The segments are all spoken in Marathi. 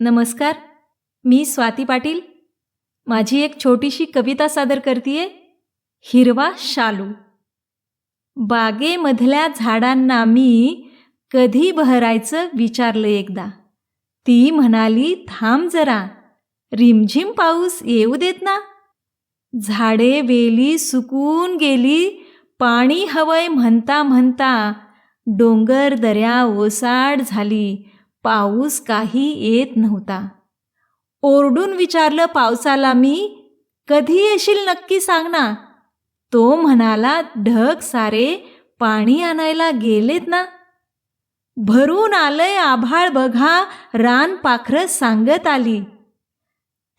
नमस्कार मी स्वाती पाटील. माझी एक छोटीशी कविता सादर करतीये हिरवा शालू. बागेमधल्या झाडांना मी कधी बहरायचं विचारलं एकदा. ती म्हणाली थांब जरा रिमझिम पाऊस येऊ देत ना. झाडे वेली सुकून गेली पाणी हवंय म्हणता म्हणता डोंगर दऱ्या ओसाड झाली. पाऊस काही येत नव्हता. ओरडून विचारलं पावसाला मी कधी येशील नक्की सांग ना. तो म्हणाला ढग सारे पाणी आणायला गेलेत ना. भरून आलंय आभाळ बघा रान पाखरं सांगत आली.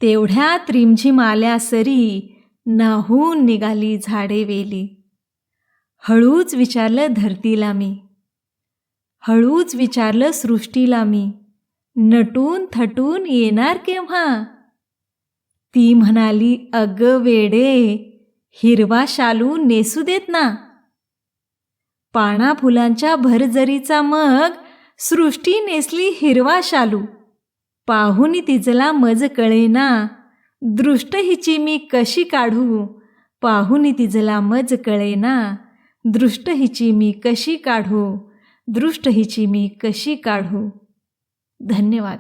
तेवढ्यात रिमझिम आल्या सरी नाहून निघाली झाडे वेली. हळूच विचारलं धरतीला मी हळूच विचारलं सृष्टीला मी. नटून थटून येणार केव्हा? ती म्हणाली अग वेडे हिरवा शालू नेसू देत ना. पाना फुलांच्या भरजरीचा मग सृष्टी नेसली हिरवा शालू. पाहुनी तिजला मज कळेना. दृष्ट हिची मी कशी काढू? पाहुनी तिजला मज कळेना. दृष्ट हिची मी कशी काढू? दृष्ट हिची मी कशी काढू? धन्यवाद.